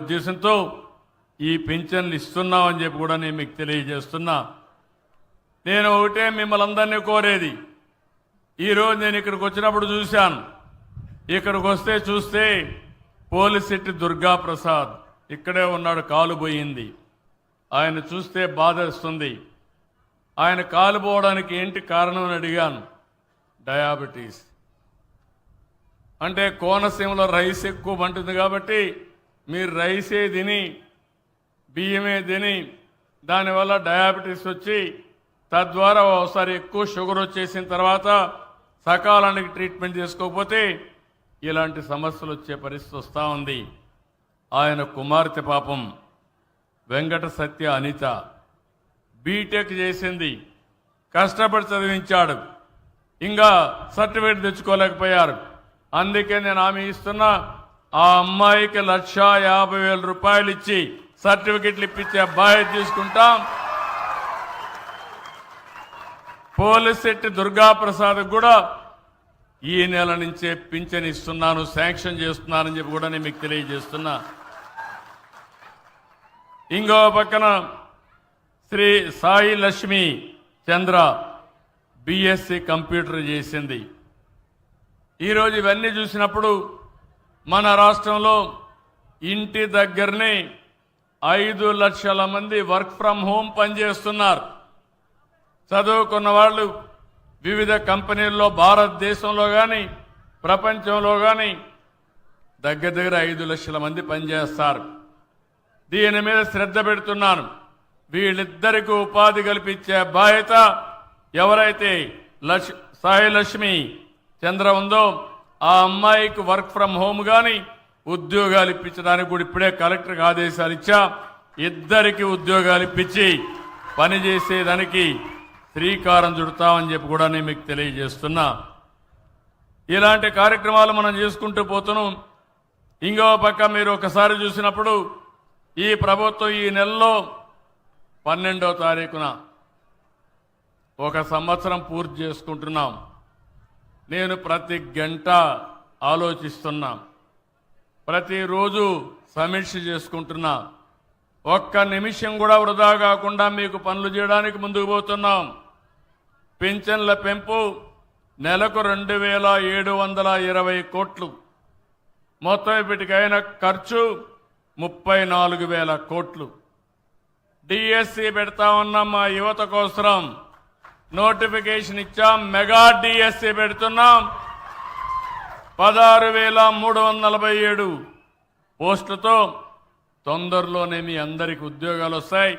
ఉద్దేశంతో ఈ పింఛన్లు ఇస్తున్నామని చెప్పి కూడా నేను మీకు తెలియజేస్తున్నా. నేను ఒకటే మిమ్మల్ని అందరినీ కోరేది. ఈరోజు నేను ఇక్కడికి వచ్చినప్పుడు చూశాను. ఇక్కడికి వస్తే చూస్తే పోలిశెట్టి దుర్గా ప్రసాద్ ఇక్కడే ఉన్నాడు కాలు పోయింది. ఆయన చూస్తే బాధేస్తుంది. ఆయన కాలు పోవడానికి ఏంటి కారణం అని అడిగాను. డయాబెటీస్. అంటే కోనసీమలో రైస్ ఎక్కువ పంటుంది కాబట్టి మీరు రైసే తిని బియ్యమే తిని దానివల్ల డయాబెటీస్ వచ్చి తద్వారా ఒకసారి ఎక్కువ షుగర్ వచ్చేసిన తర్వాత సకాలానికి ట్రీట్మెంట్ చేసుకోకపోతే ఇలాంటి సమస్యలు వచ్చే పరిస్థితి వస్తూ ఉంది. ఆయన కుమార్తె పాపం వెంకట సత్య అనిత బీటెక్ చేసింది కష్టపడి చదివించాడు ఇంకా సర్టిఫికేట్ తెచ్చుకోలేకపోయారు. అందుకే నేను హామీ ఇస్తున్నా ఆ అమ్మాయికి లక్ష యాభై వేల రూపాయలు ఇచ్చి సర్టిఫికెట్లు ఇప్పించే బాధ్యత తీసుకుంటాం. పోలీస్ శెట్టి దుర్గాప్రసాద్ కూడా ఈ నెల నుంచే పింఛన్ ఇస్తున్నాను శాంక్షన్ చేస్తున్నానని చెప్పి కూడా నేను మీకు తెలియజేస్తున్నా. ఇంకో పక్కన శ్రీ సాయి లక్ష్మి చంద్ర బిఎస్సి కంప్యూటర్ చేసింది. ఈరోజు ఇవన్నీ చూసినప్పుడు మన రాష్ట్రంలో ఇంటి దగ్గరనే ఐదు లక్షల మంది వర్క్ ఫ్రమ్ హోమ్ పనిచేస్తున్నారు. చదువుకున్న వాళ్ళు వివిధ కంపెనీల్లో భారతదేశంలో కానీ ప్రపంచంలో కానీ దగ్గర దగ్గర ఐదు లక్షల మంది పనిచేస్తారు. దీని మీద శ్రద్ధ పెడుతున్నాను. వీళ్ళిద్దరికీ ఉపాధి కల్పించే బాధ్యత ఎవరైతే లక్ష్ సాయి లక్ష్మి చంద్ర ఉందో ఆ అమ్మాయికి వర్క్ ఫ్రం హోమ్ కానీ ఉద్యోగాలు ఇప్పించడానికి కూడా ఇప్పుడే కలెక్టర్కి ఆదేశాలు ఇచ్చా. ఇద్దరికి ఉద్యోగాలు ఇప్పించి పనిచేసేదానికి శ్రీకారం చుడతామని చెప్పి కూడా నేను మీకు తెలియజేస్తున్నా. ఇలాంటి కార్యక్రమాలు మనం చేసుకుంటూ పోతున్నాం ఇంకో పక్క మీరు ఒకసారి చూసినప్పుడు ఈ ప్రభుత్వం ఈ నెలలో పన్నెండో తారీఖున ఒక సంవత్సరం పూర్తి చేసుకుంటున్నాం. నేను ప్రతి గంట ఆలోచిస్తున్నా. ప్రతిరోజు సమీక్ష చేసుకుంటున్నా. ఒక్క నిమిషం కూడా వృధా కాకుండా మీకు పనులు చేయడానికి ముందుకు పోతున్నాం. పింఛన్ల పెంపు నెలకు రెండు వేల ఏడు వందల ఇరవై కోట్లు. మొత్తం ఇప్పటికైన ఖర్చు ముప్పై నాలుగు వేల కోట్లు. డిఎస్సి పెడతా ఉన్న మా యువత కోసం నోటిఫికేషన్ ఇచ్చాం మెగా డిఎస్సి పెడుతున్నాం. పదహారు వేల మూడు వందల నలభై ఏడు పోస్టులతో తొందరలోనే మీ అందరికి ఉద్యోగాలు వస్తాయి.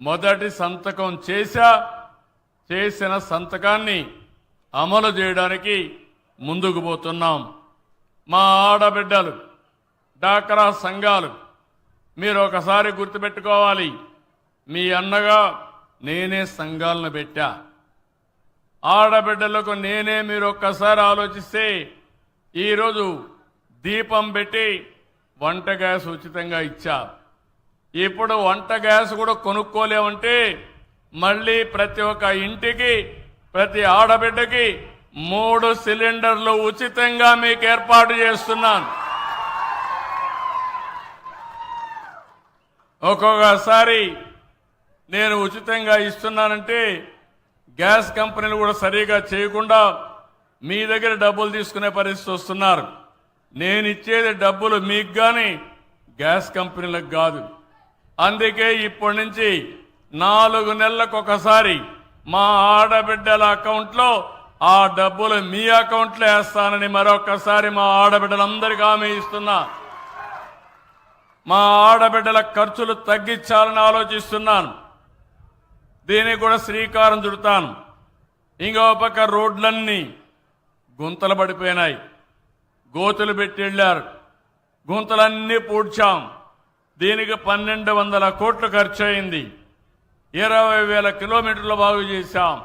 మొదటి సంతకం చేశా చేసిన సంతకాన్ని అమలు చేయడానికి ముందుకు పోతున్నాం. మా ఆడబిడ్డలు డాక్రా సంఘాలు మీరు ఒకసారి గుర్తుపెట్టుకోవాలి. మీ అన్నగా నేనే సంఘాలను పెట్టా. ఆడబిడ్డలకు నేనే మీరు ఒక్కసారి ఆలోచిస్తే ఈరోజు దీపం పెట్టి వంట గ్యాస్ ఉచితంగా ఇచ్చా. ఇప్పుడు వంట గ్యాస్ కూడా కొనుక్కోలేమంటే మళ్ళీ ప్రతి ఒక్క ఇంటికి ప్రతి ఆడబిడ్డకి మూడు సిలిండర్లు ఉచితంగా మీకు ఏర్పాటు చేస్తున్నాను. ఒక్కొక్కసారి నేను ఉచితంగా ఇస్తున్నానంటే గ్యాస్ కంపెనీలు కూడా సరిగా చేయకుండా మీ దగ్గర డబ్బులు తీసుకునే పరిస్థితి వస్తున్నారు. నేను ఇచ్చేది డబ్బులు మీకు కానీ గ్యాస్ కంపెనీలకు కాదు. అందుకే ఇప్పటి నుంచి నాలుగు నెలలకు ఒకసారి మా ఆడబిడ్డల అకౌంట్లో ఆ డబ్బులు మీ అకౌంట్లో వేస్తానని మరొకసారి మా ఆడబిడ్డలందరికీ హామీ ఇస్తున్నా. మా ఆడబిడ్డల ఖర్చులు తగ్గించాలని ఆలోచిస్తున్నాను. దీనికి కూడా శ్రీకారం చుడతాను. ఇంకో పక్క రోడ్లన్నీ గుంతలు పడిపోయినాయి. గోతులు పెట్టి వెళ్ళారు. గుంతలన్నీ పూడ్చాం. దీనికి పన్నెండు వందల కోట్లు ఖర్చు అయింది ఇరవై వేల కిలోమీటర్లు బాగు చేశాం.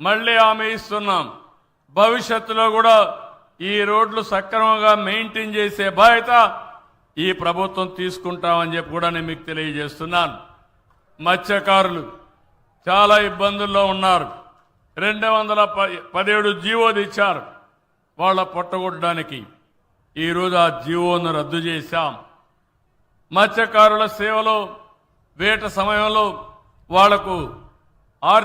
మళ్ళీ హామీ ఇస్తున్నాం. భవిష్యత్తులో కూడా ఈ రోడ్లు సక్రమంగా మెయింటైన్ చేసే బాధ్యత ఈ ప్రభుత్వం తీసుకుంటామని చెప్పి కూడా నేను మీకు తెలియజేస్తున్నాను. మత్స్యకారులు చాలా ఇబ్బందుల్లో ఉన్నారు. రెండు వందల ప- పదిహేడు జీవో తెచ్చారు వాళ్ళ పొట్టగొట్టడానికి. ఈరోజు ఆ జీవోను రద్దు చేశాం. మత్స్యకారుల సేవలో వేట సమయంలో వాళ్ళకు